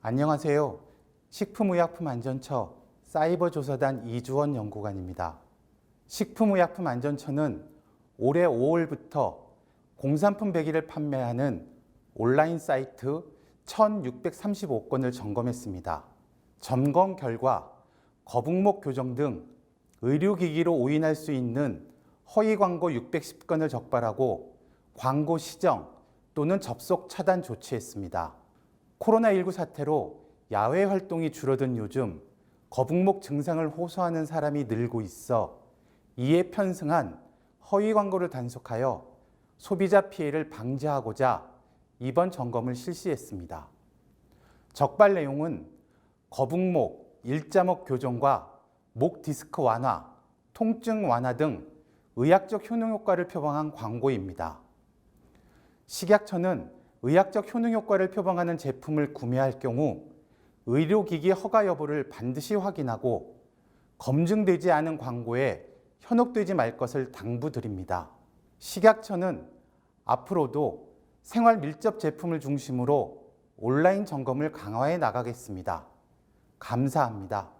안녕하세요. 식품의약품안전처 사이버조사단 이주원 연구관입니다. 식품의약품안전처는 올해 5월부터 공산품 배기를 판매하는 온라인 사이트 1635건을 점검했습니다. 점검 결과 거북목 교정 등 의료기기로 오인할 수 있는 허위 광고 610건을 적발하고 광고 시정 또는 접속 차단 조치했습니다. 코로나19 사태로 야외 활동이 줄어든 요즘 거북목 증상을 호소하는 사람이 늘고 있어 이에 편승한 허위 광고를 단속하여 소비자 피해를 방지하고자 이번 점검을 실시했습니다. 적발 내용은 거북목, 일자목 교정과 목 디스크 완화, 통증 완화 등 의학적 효능 효과를 표방한 광고입니다. 식약처는 의학적 효능 효과를 표방하는 제품을 구매할 경우 의료기기 허가 여부를 반드시 확인하고 검증되지 않은 광고에 현혹되지 말 것을 당부드립니다. 식약처는 앞으로도 생활 밀접 제품을 중심으로 온라인 점검을 강화해 나가겠습니다. 감사합니다.